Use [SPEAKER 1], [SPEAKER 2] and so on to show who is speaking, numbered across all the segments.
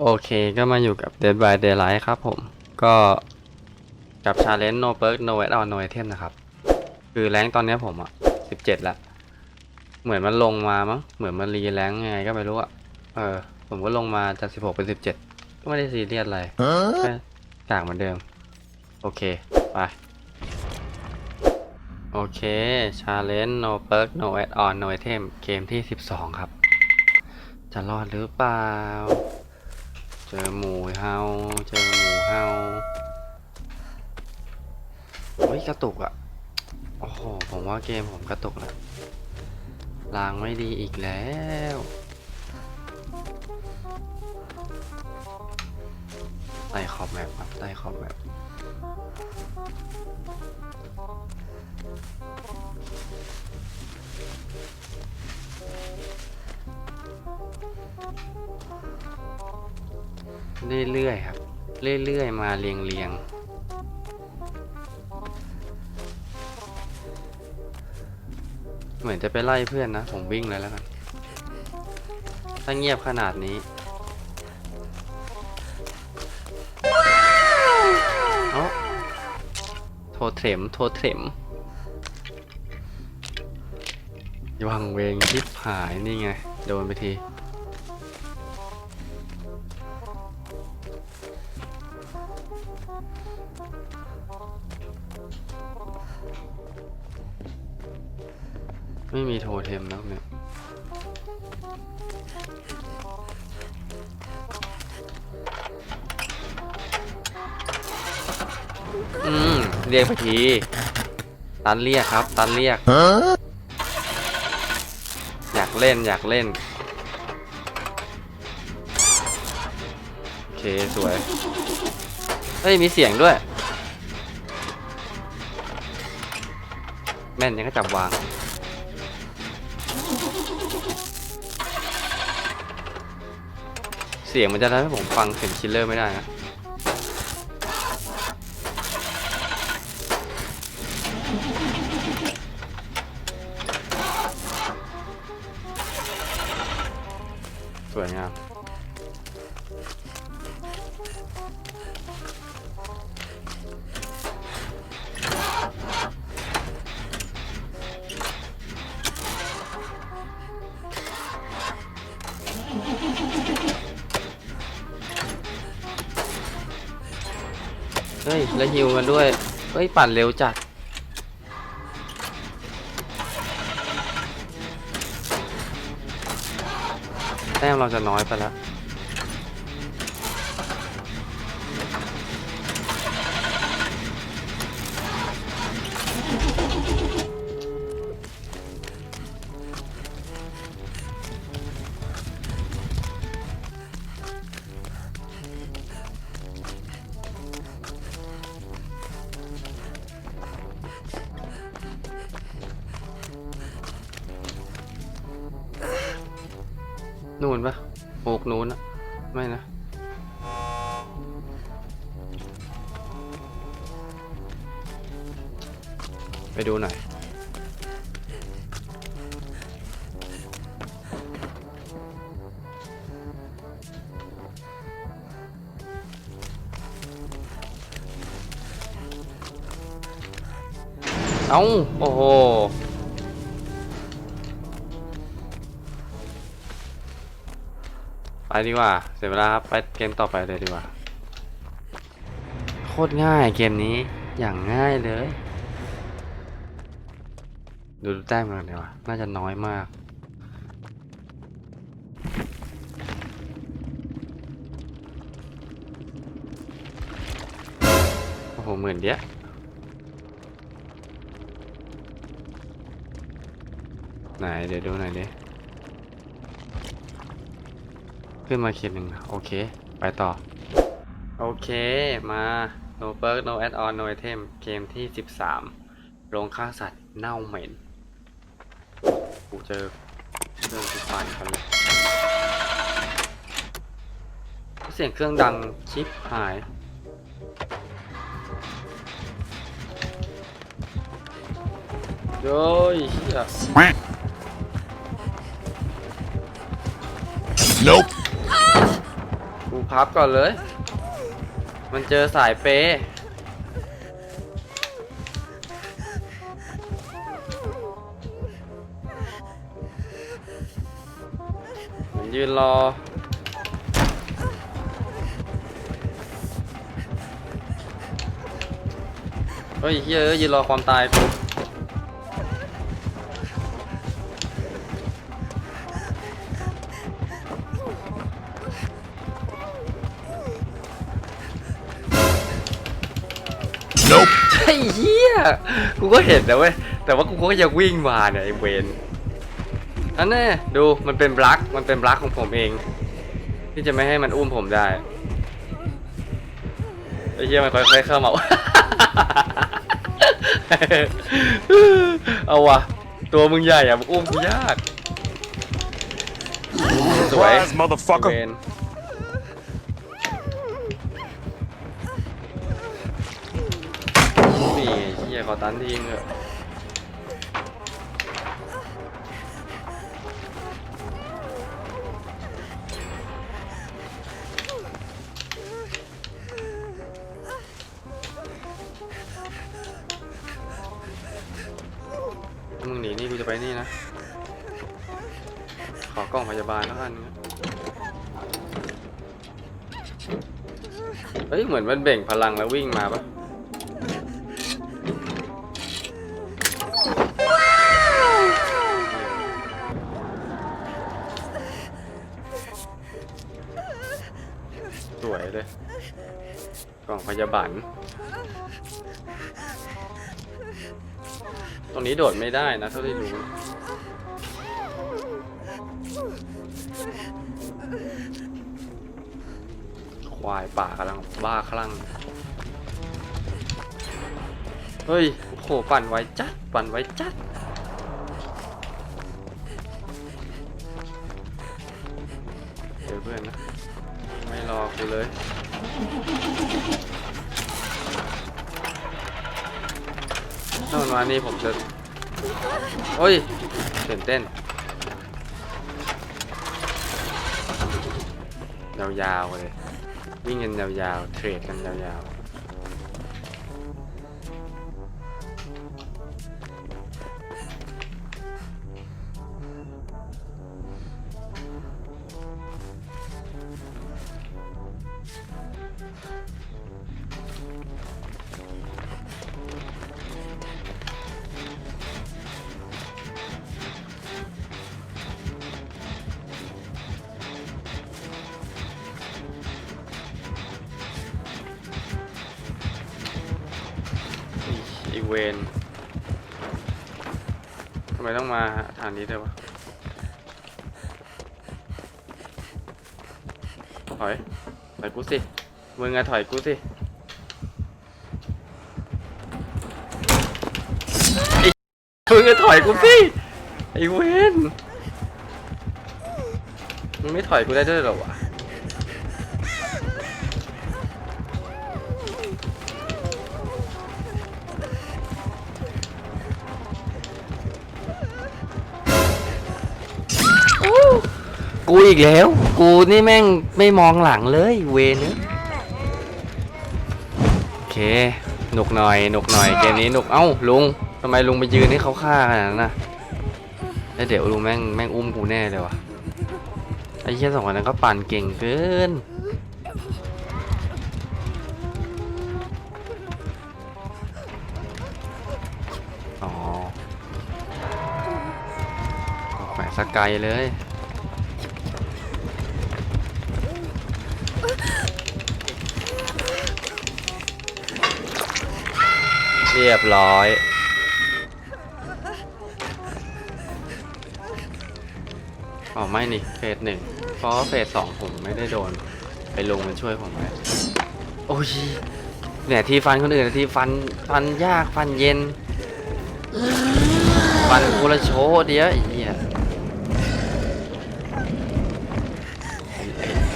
[SPEAKER 1] โอเคก็มาอยู่กับ Dead by Daylight ครับผม ก็กับ Challenge No Perk No Add on No Item นะครับ คือแรงค์ตอนเนี้ยผมอะ17ละ เหมือนมันลงมามั้ง เหมือนมันรีแรงค์ยังไงก็ไม่รู้อะเออ ผมก็ลงมาจาก16เป็น17ก็ไม่ได้ซีเรียสอะไรแค่กากเหมือนเดิม โอเค ไป โอเค Challenge No Perk No Add on No Item เกมที่12ครับ จะรอดหรือเปล่า เจอหมูเฮาเจอหมูเฮาเฮ้ยกระตุกอะโอ้โห ผมว่าเกมผมกระตุกแล้วลางไม่ดีอีกแล้วไต่ขอบแมปครับไต่ขอบแมป เรื่อยๆครับ เรื่อยๆ มาเรียงๆเหมือนจะไปไล่เพื่อนนะ ผมวิ่งเลยแล้วกัน ถ้าเงียบขนาดนี้ เอ้า โทรเถม โทรเถมวังเวงชิบหายนี่ไง โดนไปที ไม่มีโทรเทมแล้วเนี่ยอืม เรียกไปที ตันเรียกครับ ตันเรียก อยากเล่นอยากเล่น โอเค สวย เฮ้ย มีเสียงด้วย แม่นยังก็จับวาง เสียงมันจะทำให้ผมฟังเสียงคิลเลอร์ไม่ได้นะ ฮ้ย แล้วฮิวกันด้วย เฮ้ย ปั่นเร็วจัด แต้มเราจะน้อยไปแล้ว นู่นปะโอกนู้นอะไม่นะ ไปดูหน่อย เอ้า โอ้โห ดีกว่า เสียเวลาครับ ไปเกมต่อไปเลยดีกว่า โคตรง่ายเกมนี้ อย่างง่ายเลย ดูแต้มกันดีกว่า น่าจะน้อยมาก โอ้โหหมื่นเดียวไหนเดี๋ยวดูหน่อยดิ ขึ้นมาเขียนหนึ่งนะโอเค ไปต่อ โอเคมา no perk no add on no item เกมที่ 13โรงฆ่าสัตว์เน่าเหม็น กูเจอเรื่องที่ฟันกันเลยเสียงเครื่องดังชิปหายโย้ยเฮีย
[SPEAKER 2] Nope.
[SPEAKER 1] พับก่อนเลย มันเจอสายเปย์มันยืนรอ เฮ้ยเฮ้ยเอ้ยยืนรอความตายกู ไอ้เหี้ย กูก็เห็นนะเว้ย แต่ว่ากูก็ยังวิ่งมาเนี่ยไอ้เวนอันแน่ดู มันเป็นบลัก มันเป็นบลักของผมเอง ที่จะไม่ให้มันอุ้มผมได้ ไอ้เหี้ยมันค่อยๆเข้ามา เอาวะ ตัวมึงใหญ่อะมึงอุ้มกูยาก สวย
[SPEAKER 2] Surprise, motherfucker.
[SPEAKER 1] เวนนี่ ขอตันทิ้งเถอะมึงหนีนี่กูจะไปนี่นะ ขอกล่องพยาบาลแล้วกันเฮ้ย เหมือนมันเบ่งพลังแล้ววิ่งมาปะ ยาบาล ตรงนี้โดดไม่ได้นะเท่าที่รู้ ควายป่ากำลังบ้าคลั่ง เฮ้ย โอ้โห ปั่นไว้จัด ปั่นไว้จัดเดี๋ยวเพื่อนนะ ไม่รอกูเลย มานี่ผมจะโอ้ยตื่นเต้นยาวๆเลยวิ่งกันยาวๆเทรดกันยาวๆ เวนทำไมต้องมาทางนี้ด้วยวะถอย ถอยกูสิ มึงอะถอยกูสิมึงอะถอยกูสิ ไอเวนมึงไม่ถอยกูได้ด้วยหรอวะ กูอีกแล้ว กูนี่แม่งไม่มองหลังเลยเวนึโอเคหนุกหน่อยหนุกหน่อยเกมนี้หนุกเอ้าลุงทำไมลุงไปยืนให้เขาฆ่าขนาดนั้นนะแล้วเดี๋ยวลุงแม่งแม่งอุ้มกูแน่เลยวะไอ้เชี่ยสองคนนั้นก็ปั่นเก่งเกินอ๋อแขวนสกไกลเลย เรียบร้อย อ๋อไม่นี่เฟสหนึ่งเพราะเฟสสองผมไม่ได้โดน ไปลงมันช่วยผมไว้โอ้ยเนี่ยที่ฟันคนอื่นที่ฟันฟันยากฟันเย็น ฟันกูละโชว์เดียวไอ้เหี้ย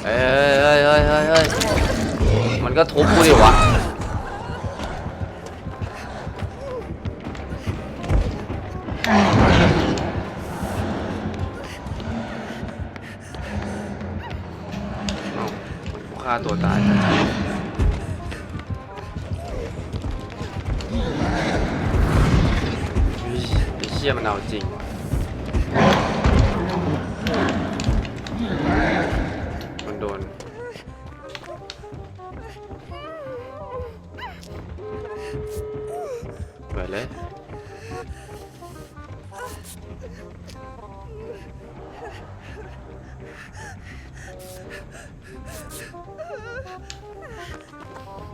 [SPEAKER 1] เอ้ยเอ้ยเอ้ยเอ้ยเอ้ยมันก็ทุบกูดิวะ ฆ่าตัวตายเฮ้ยไอ้เชี่ยมันเอาจริงมันโดนเปิดเลย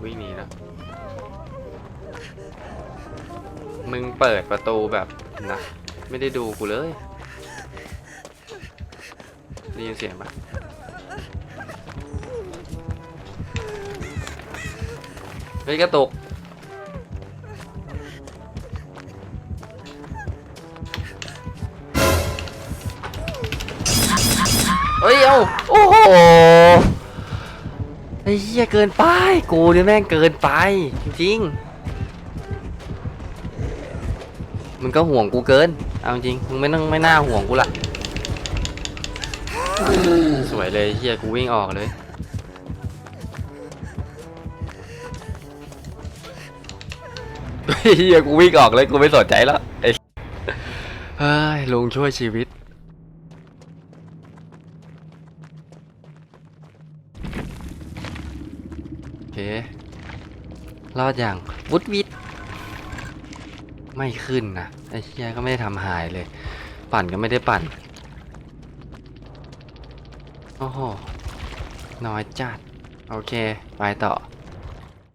[SPEAKER 1] วิ่งหนีแล้วมึงเปิดประตูแบบนะ ไม่ได้ดูกูเลยได้ยินเสียงปะเฮ้ยกระตุก ฮ้ยเอาโอ้โหไอ้เหี้ยเกินไป กูเนี่ยแม่งเกินไป จริงๆมึงก็ห่วงกูเกิน เอาจริงมึงไม่ต้องไม่น่าห่วงกูละสวยเลยเหี้ยกูวิ่งออกเลยเฮียกูวิ่งออกเลยกูไม่สนใจแล้วไอ้เฮ้ยลุงช่วยชีวิต เครอดอย่างวุดวิดไม่ขึ้นนะไอ้เชียก็ไม่ได้ทำหายเลย ปั่นก็ไม่ได้ปั่นโอ้โหน้อยจัด โอเค ไปต่อ